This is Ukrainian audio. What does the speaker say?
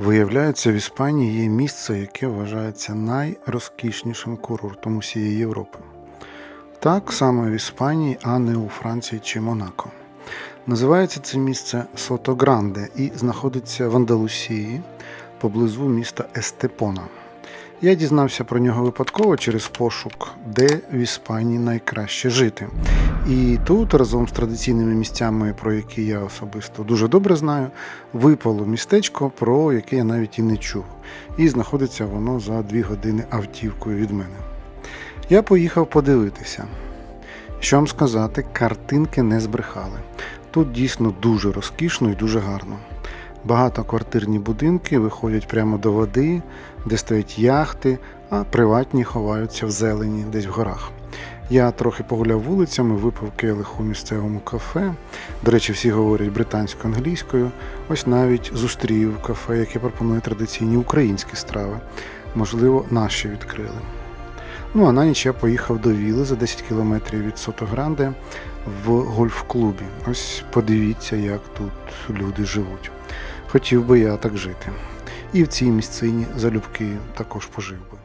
Виявляється, в Іспанії є місце, яке вважається найрозкішнішим курортом усієї Європи. Так само в Іспанії, а не у Франції чи Монако. Називається це місце Сотогранде і знаходиться в Андалусії поблизу міста Естепона. Я дізнався про нього випадково через пошук, де в Іспанії найкраще жити. І тут, разом з традиційними місцями, про які я особисто дуже добре знаю, випало містечко, про яке я навіть і не чув. І знаходиться воно за дві години автівкою від мене. Я поїхав подивитися. Що вам сказати, картинки не збрехали. Тут дійсно дуже розкішно і дуже гарно. Багатоквартирні будинки виходять прямо до води, де стоять яхти, а приватні ховаються в зелені, десь в горах. Я трохи погуляв вулицями, випив келих у місцевому кафе. До речі, всі говорять британською англійською. Ось навіть зустрів кафе, яке пропонує традиційні українські страви. Можливо, наші відкрили. Ну а на ніч я поїхав до Віли за 10 кілометрів від Сотогранде в гольф-клубі. Ось подивіться, як тут люди живуть. Хотів би я так жити. І в цій місцині залюбки також пожив би.